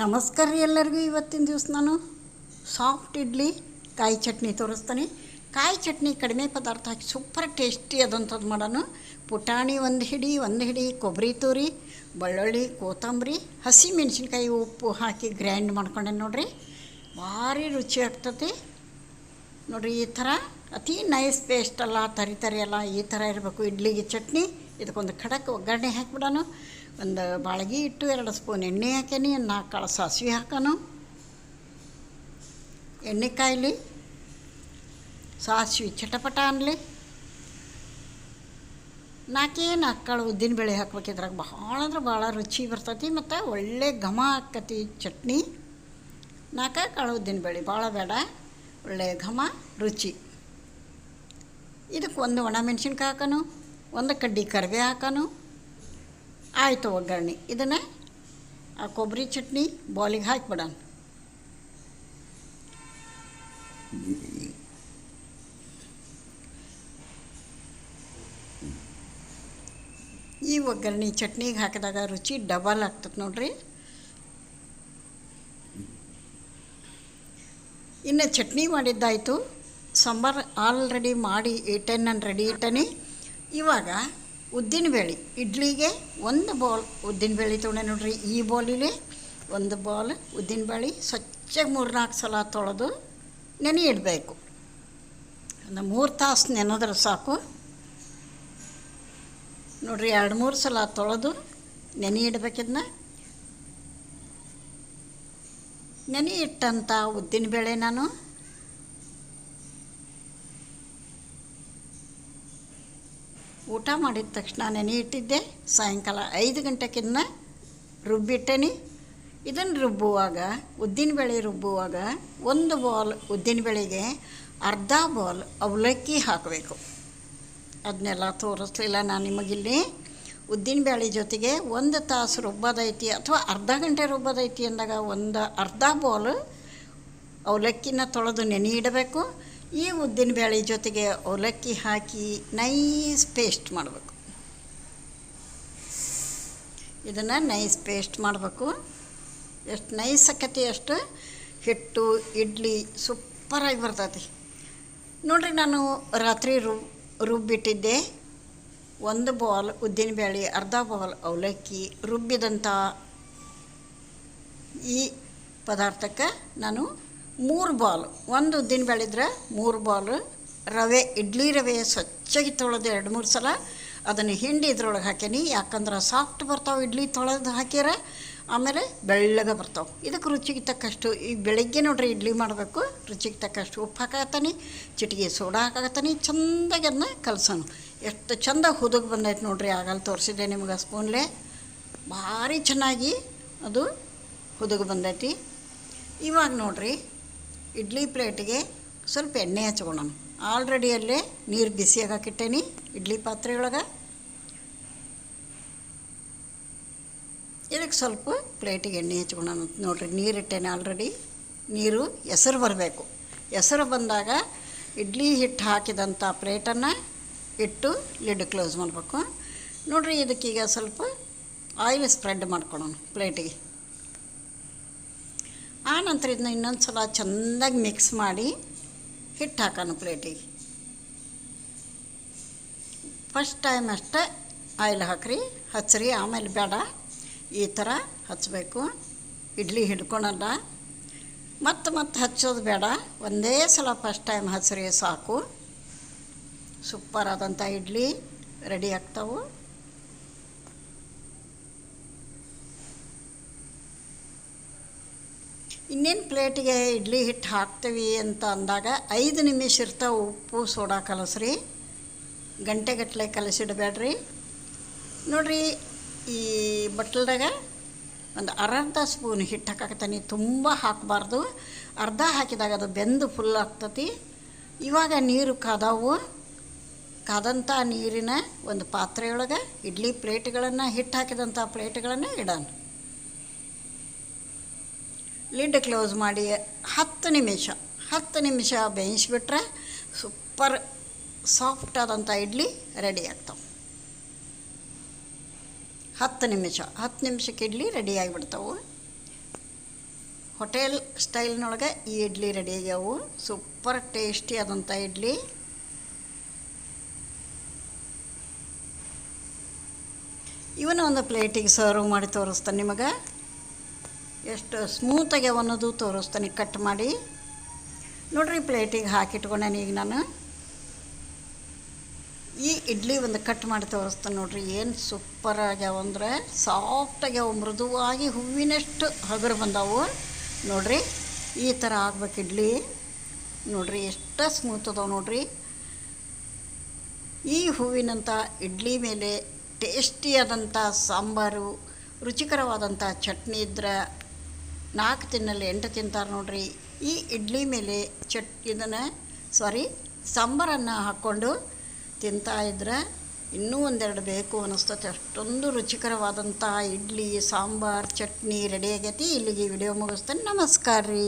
ನಮಸ್ಕಾರ ರೀ ಎಲ್ಲರಿಗೂ ಇವತ್ತಿನ ದಿವಸ ನಾನು ಸಾಫ್ಟ್ ಇಡ್ಲಿ, ಕಾಯಿ ಚಟ್ನಿ ತೋರಿಸ್ತೀನಿ. ಕಾಯಿ ಚಟ್ನಿ ಕಡಿಮೆ ಪದಾರ್ಥ ಹಾಕಿ ಸೂಪರ್ ಟೇಸ್ಟಿ ಅದಂಥದ್ದು ಮಾಡೋಣ. ಪುಟಾಣಿ ಒಂದು ಹಿಡಿ ಒಂದು ಹಿಡಿ, ಕೊಬ್ಬರಿ ತುರಿ, ಬೆಳ್ಳುಳ್ಳಿ, ಕೊತ್ತಂಬರಿ ಹಸಿ ಮೆಣಸಿನ್ಕಾಯಿ ಉಪ್ಪು ಹಾಕಿ ಗ್ರೈಂಡ್ ಮಾಡ್ಕೊಂಡೆ ನೋಡಿರಿ. ಭಾರಿ ರುಚಿ ಆಗ್ತತಿ ನೋಡಿರಿ, ಈ ಥರ ಅತಿ ನೈಸ್ ಪೇಸ್ಟ್ ಅಲ್ಲ, ತರಿ ತರಿ ಅಲ್ಲ, ಈ ಥರ ಇರಬೇಕು ಇಡ್ಲಿಗೆ ಚಟ್ನಿ. ಇದಕ್ಕೊಂದು ಖಡಕ್ ಒಗ್ಗರಣೆ ಹಾಕ್ಬಿಡೋಣ. ಒಂದು ಬಾಳಗಿ ಇಟ್ಟು ಎರಡು ಸ್ಪೂನ್ ಎಣ್ಣೆ ಹಾಕೇನಿ ನಾಲ್ಕು ಕಾಳು ಸಾಸಿವೆ ಹಾಕೋನು. ಎಣ್ಣೆ ಕಾಯಿಲಿ, ಸಾಸಿವೆ ಚಟಪಟ ಅನ್ಲಿ. ನಾಲ್ಕೇ ನಾಲ್ಕು ಕಾಳು ಉದ್ದಿನಬೇಳೆ ಹಾಕ್ಬೇಕು ಇದ್ರಾಗ, ಭಾಳ ಅಂದ್ರೆ ಭಾಳ ರುಚಿ ಬರ್ತೈತಿ ಮತ್ತು ಒಳ್ಳೆ ಘಮ ಹಾಕತಿ ಚಟ್ನಿ. ನಾಲ್ಕು ಕಾಳು ಉದ್ದಿನಬೇಳೆ, ಭಾಳ ಬೇಡ, ಒಳ್ಳೆ ಘಮ, ರುಚಿ. ಇದಕ್ಕೆ ಒಂದು ಒಣ ಮೆಣಸಿನ್ಕಾಯಿ ಹಾಕೋನು, ಒಂದು ಕಡ್ಡಿ ಕರಿಬೇ ಹಾಕೋನು. ಆಯಿತು ಒಗ್ಗರಣೆ. ಇದನ್ನು ಆ ಕೊಬ್ಬರಿ ಚಟ್ನಿ ಬಾಲಿಗೆ ಹಾಕಿಬಿಡೋಣ. ಈ ಒಗ್ಗರಣೆ ಚಟ್ನಿಗೆ ಹಾಕಿದಾಗ ರುಚಿ ಡಬಲ್ ಆಗ್ತದೆ ನೋಡ್ರಿ. ಇನ್ನು ಚಟ್ನಿ ಮಾಡಿದ್ದಾಯಿತು. ಸಾಂಬಾರು ಆಲ್ರೆಡಿ ಮಾಡಿ ಇಟ್ಟೆ ನಾನು ರೆಡಿ ಇಟ್ಟನಿ. ಇವಾಗ ಉದ್ದಿನಬೇಳೆ ಇಡ್ಲಿಗೆ ಒಂದು ಬೌಲ್ ಉದ್ದಿನಬೇಳೆ ತೊಗೊಂಡೆ ನೋಡ್ರಿ. ಈ ಬೌಲಿಲಿ ಒಂದು ಬೌಲ್ ಉದ್ದಿನಬೇಳೆ ಸ್ವಚ್ಛಗೆ ಮೂರ್ನಾಲ್ಕು ಸಲ ತೊಳೆದು ನೆನೆ ಇಡಬೇಕು ಒಂದು ಮೂರು ತಾಸು ನೆನೆದ್ರೆ ಸಾಕು. ನೋಡ್ರಿ, ಎರಡು ಮೂರು ಸಲ ತೊಳೆದು ನೆನೆ ಇಡಬೇಕಿದ್ನ ನೆನೆ ಇಟ್ಟಂಥ ಉದ್ದಿನಬೇಳೆ ನಾನು. ಊಟ ಮಾಡಿದ ತಕ್ಷಣ ನೆನೆ ಇಟ್ಟಿದ್ದೆ. ಸಾಯಂಕಾಲ ಐದು ಗಂಟೆಕಿನ್ನ ರುಬ್ಬಿಟ್ಟೇನಿ. ಇದನ್ನು ರುಬ್ಬುವಾಗ ಉದ್ದಿನಬೇಳೆ ರುಬ್ಬುವಾಗ ಒಂದು ಬಾಲ್ ಉದ್ದಿನಬೇಳೆಗೆ ಅರ್ಧ ಬಾಲ್ ಅವಲಕ್ಕಿ ಹಾಕಬೇಕು. ಅದನ್ನೆಲ್ಲ ತೋರಿಸ್ಲಿಲ್ಲ ನಾನು ನಿಮಗಿಲ್ಲಿ. ಉದ್ದಿನಬೇಳೆ ಜೊತೆಗೆ ಒಂದು ತಾಸು ರುಬ್ಬೋದೈತಿ ಅಥವಾ ಅರ್ಧ ಗಂಟೆ ರುಬ್ಬೋದೈತಿ ಅಂದಾಗ ಒಂದು ಅರ್ಧ ಬಾಲ್ ಅವಲಕ್ಕಿನ ತೊಳೆದು ನೆನೆ ಇಡಬೇಕು. ಈ ಉದ್ದಿನ ಬೇಳೆ ಜೊತೆಗೆ ಅವಲಕ್ಕಿ ಹಾಕಿ ನೈಸ್ ಪೇಸ್ಟ್ ಮಾಡಬೇಕು. ಇದನ್ನು ನೈಸ್ ಪೇಸ್ಟ್ ಮಾಡಬೇಕು. ಎಷ್ಟು ನೈಸ್ ಆಕತಿ ಅಷ್ಟು ಹಿಟ್ಟು, ಇಡ್ಲಿ ಸೂಪರಾಗಿ ಬರ್ತೈತಿ. ನೋಡಿರಿ, ನಾನು ರಾತ್ರಿ ರುಬ್ ರುಬ್ಬಿಟ್ಟಿದ್ದೆ. ಒಂದು ಬಾಲ್ ಉದ್ದಿನಬೇಳೆ ಅರ್ಧ ಬಾಲ್ ಅವಲಕ್ಕಿ ರುಬ್ಬಿದಂಥ ಈ ಪದಾರ್ಥಕ್ಕೆ ನಾನು ಮೂರು ಬಾಲ್. ಒಂದು ದಿನ ಇದ್ರೆ ಮೂರು ಬಾಲ್, ರವೆ, ಇಡ್ಲಿ ರವೆ ಸ್ವಚ್ಛಗೆ ತೊಳೆದು ಎರಡು, ಮೂರು ಸಲ. ಅದನ್ನು ಹಿಂಡಿ ಇದ್ರೊಳಗೆ ಹಾಕೀನಿ ಯಾಕಂದ್ರೆ ಸಾಫ್ಟ್ ಬರ್ತಾವೆ, ಇಡ್ಲಿ ತೊಳೆದು ಹಾಕ್ಯಾರ. ಆಮೇಲೆ ಬೆಳ್ಳಗೆ ಬರ್ತಾವೆ. ಇದಕ್ಕೆ ರುಚಿಗೆ ತಕ್ಕಷ್ಟು, ಈ ಬೆಳಗ್ಗೆ ನೋಡ್ರಿ ಇಡ್ಲಿ ಮಾಡಬೇಕು, ರುಚಿಗೆ ತಕ್ಕಷ್ಟು ಉಪ್ಪು ಹಾಕತ್ತೀನಿ ಚಿಟಿಗೆ ಸೋಡಾ ಹಾಕತ್ತೀನಿ ಚೆಂದಾಗಿ ಅದನ್ನ ಕಲ್ಸೋಣ. ಎಷ್ಟು ಚಂದ ಹುದುಗ್ ಬಂದೈತೆ ನೋಡ್ರಿ ಆಗಲ್ಲಿ ತೋರಿಸಿದೆ ನಿಮ್ಗೆ ಸ್ಪೂನ್ಲೆ. ಭಾರಿ ಚೆನ್ನಾಗಿ ಅದು ಹುದುಗ್ ಬಂದೈತಿ. ಇವಾಗ ನೋಡ್ರಿ ಇಡ್ಲಿ ಪ್ಲೇಟಿಗೆ ಸ್ವಲ್ಪ ಎಣ್ಣೆ ಹಚ್ಕೊಳ್ಳೋಣ. ಆಲ್ರೆಡಿ ಅಲ್ಲೇ ನೀರು ಬಿಸಿಯಾಗಿ ಹಾಕಿಟ್ಟೇನಿ ಇಡ್ಲಿ ಪಾತ್ರೆಯೊಳಗೆ. ಇದಕ್ಕೆ ಸ್ವಲ್ಪ ಪ್ಲೇಟಿಗೆ ಎಣ್ಣೆ ಹಚ್ಕೊಳ್ಳೋಣ ನೋಡಿರಿ, ನೀರು ಇಟ್ಟೇನೆ ಆಲ್ರೆಡಿ ನೀರು ಹೆಸರು ಬರಬೇಕು. ಹೆಸರು ಬಂದಾಗ ಇಡ್ಲಿ ಹಿಟ್ಟು ಹಾಕಿದಂಥ ಪ್ಲೇಟನ್ನು ಇಟ್ಟು ಲಿಡ್ ಕ್ಲೋಸ್ ಮಾಡಬೇಕು. ನೋಡಿರಿ ಇದಕ್ಕೀಗ ಸ್ವಲ್ಪ ಆಯಿಲ್ ಸ್ಪ್ರೆಡ್ ಮಾಡ್ಕೊಳ್ಳೋಣ ಪ್ಲೇಟಿಗೆ. ಆ ನಂತರ ಇದನ್ನ ಇನ್ನೊಂದು ಸಲ ಚೆಂದಾಗಿ ಮಿಕ್ಸ್ ಮಾಡಿ ಹಿಟ್ಟು ಹಾಕೋಣ ಪ್ಲೇಟಿಗೆ ಫಸ್ಟ್ ಟೈಮ್ ಅಷ್ಟೇ ಆಯಿಲ್ ಹಾಕ್ರಿ ಹಚ್ಚ್ರಿ ಆಮೇಲೆ ಬೇಡ. ಈ ಥರ ಹಚ್ಚಬೇಕು ಇಡ್ಲಿ ಹಿಡ್ಕೊಳಲ್ಲ. ಮತ್ತೆ ಮತ್ತೆ ಹಚ್ಚೋದು ಬೇಡ. ಒಂದೇ ಸಲ ಫಸ್ಟ್ ಟೈಮ್ ಹಚ್ಚ್ರಿ ಸಾಕು. ಸೂಪರ್ ಆದಂಥ ಇಡ್ಲಿ ರೆಡಿ ಆಗ್ತಾವೆ. ಇನ್ನೇನು ಪ್ಲೇಟಿಗೆ ಇಡ್ಲಿ ಹಿಟ್ಟು ಹಾಕ್ತೀವಿ ಅಂತ ಅಂದಾಗ ಐದು ನಿಮಿಷ ಇರ್ತಾವೆ ಉಪ್ಪು ಸೋಡಾ ಕಲಸ್ರಿ. ಗಂಟೆಗಟ್ಟಲೆ ಕಲಸಿಡಬೇಡ್ರಿ. ನೋಡಿರಿ, ಈ ಬಟ್ಲದಾಗ ಒಂದು ಅರ್ಧ ಸ್ಪೂನ್ ಹಿಟ್ಟು ಹಾಕಾಕತ್ತೀನಿ. ತುಂಬ ಹಾಕಬಾರ್ದು. ಅರ್ಧ ಹಾಕಿದಾಗ ಅದು ಬೆಂದು ಫುಲ್ ಆಗ್ತತಿ. ಇವಾಗ ನೀರು ಕಾದವು. ಕಾದಂಥ ನೀರಿನ ಒಂದು ಪಾತ್ರೆಯೊಳಗೆ ಇಡ್ಲಿ ಪ್ಲೇಟ್ಗಳನ್ನು ಹಿಟ್ಟು ಹಾಕಿದಂಥ ಪ್ಲೇಟ್ಗಳನ್ನು ಇಡೋಣ. ಲಿಡ್ ಕ್ಲೋಸ್ ಮಾಡಿ ಹತ್ತು ನಿಮಿಷ ಹತ್ತು ನಿಮಿಷ ಬೇಯಿಸ್ಬಿಟ್ರೆ ಸೂಪರ್ ಸಾಫ್ಟ್ ಆದಂಥ ಇಡ್ಲಿ ರೆಡಿ ಆಗ್ತಾವೆ. ಹತ್ತು ನಿಮಿಷ, ಹತ್ತು ನಿಮಿಷಕ್ಕೆ ಇಡ್ಲಿ ರೆಡಿ ಆಗಿಬಿಡ್ತಾವೆ. ಹೋಟೆಲ್ ಸ್ಟೈಲ್ನೊಳಗೆ ಈ ಇಡ್ಲಿ ರೆಡಿ ಆಗ್ಯಾವು. ಸೂಪರ್ ಟೇಸ್ಟಿ ಆದಂಥ ಇಡ್ಲಿ. ಇವನ್ನ ಒಂದು ಪ್ಲೇಟಿಗೆ ಸರ್ವ್ ಮಾಡಿ ತೋರಿಸ್ತಾನೆ ನಿಮಗೆ. ಎಷ್ಟು ಸ್ಮೂತಾಗಿ ಅನ್ನೋದು ತೋರಿಸ್ತಾನೆ ಕಟ್ ಮಾಡಿ. ನೋಡ್ರಿ ಪ್ಲೇಟಿಗೆ ಹಾಕಿಟ್ಕೊಂಡೇನೆ ಈಗ ನಾನು. ಈ ಇಡ್ಲಿ ಒಂದು ಕಟ್ ಮಾಡಿ ತೋರಿಸ್ತಾನೆ ನೋಡ್ರಿ, ಏನು ಸೂಪರ್ ಆಗ್ಯಾವ ಅಂದರೆ. ಸಾಫ್ಟ್ ಆಗ್ಯಾವ ಮೃದುವಾಗಿ ಹೂವಿನಷ್ಟು ಹಗರು ಬಂದವು. ನೋಡ್ರಿ, ಈ ಥರ ಆಗ್ಬೇಕು ಇಡ್ಲಿ. ನೋಡ್ರಿ, ಎಷ್ಟು ಸ್ಮೂತ್ ಅದಾವೆ ನೋಡ್ರಿ. ಈ ಹೂವಿನಂಥ ಇಡ್ಲಿ ಮೇಲೆ ಟೇಸ್ಟಿಯಾದಂಥ ಸಾಂಬಾರು ರುಚಿಕರವಾದಂಥ ಚಟ್ನಿ ಇದ್ರೆ ನಾಲ್ಕು ತಿನ್ನಲ್ಲಿ ಎಂಟು ತಿಂತಾರೆ ನೋಡ್ರಿ. ಈ ಇಡ್ಲಿ ಮೇಲೆ ಚಟ್, ಇದನ್ನು ಸಾರಿ ಸಾಂಬಾರನ್ನು ಹಾಕ್ಕೊಂಡು ತಿಂತಾ ಇದ್ರೆ ಇನ್ನೂ ಒಂದೆರಡು ಬೇಕು ಅನ್ನಿಸ್ತತೆ ಅಷ್ಟೊಂದು ರುಚಿಕರವಾದಂಥ ಇಡ್ಲಿ, ಸಾಂಬಾರು, ಚಟ್ನಿ ರೆಡಿ ಆಗೈತಿ. ಇಲ್ಲಿಗೆ ವಿಡಿಯೋ ಮುಗಿಸ್ತೇನೆ. ನಮಸ್ಕಾರ ರೀ.